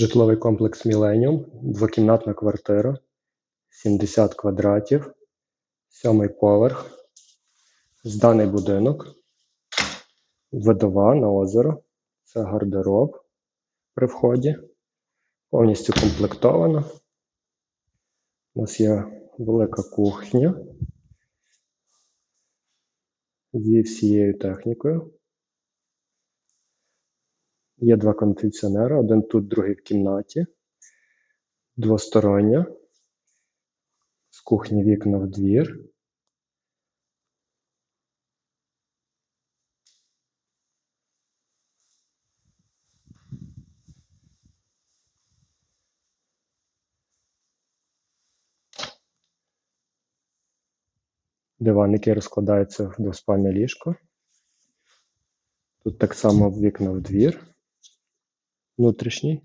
Житловий комплекс Міленіум, двокімнатна квартира, 70 квадратів, сьомий поверх. Зданий будинок, видова на озеро, це гардероб при вході, повністю комплектовано. У нас є велика кухня зі всією технікою. Є два кондиціонери, один тут, другий в кімнаті. Двостороння. З кухні вікна в двір. Диван, який розкладається в двоспальне ліжко. Тут так само вікна в двір. Внутрішній.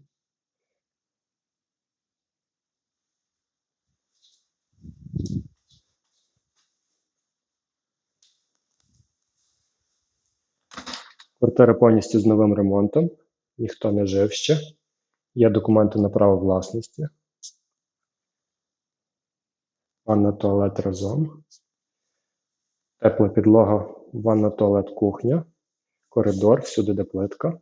Квартира повністю з новим ремонтом. Ніхто не жив ще. Є документи на право власності. Ванна туалет разом. Тепла підлога, ванна туалет, кухня. Коридор, всюди де плитка.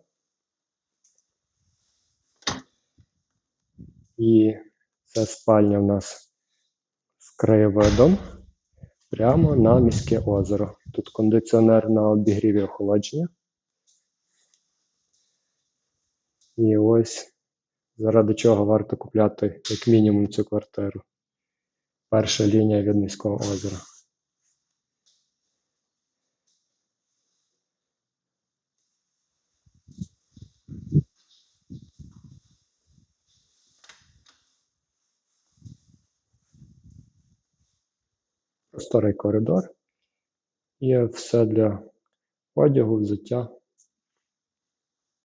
І це спальня в нас з краєвидом прямо на міське озеро. Тут кондиціонер на обігріві охолодження. І ось заради чого варто купляти як мінімум цю квартиру. Перша лінія від міського озера. Просторий коридор. Є все для одягу, взуття.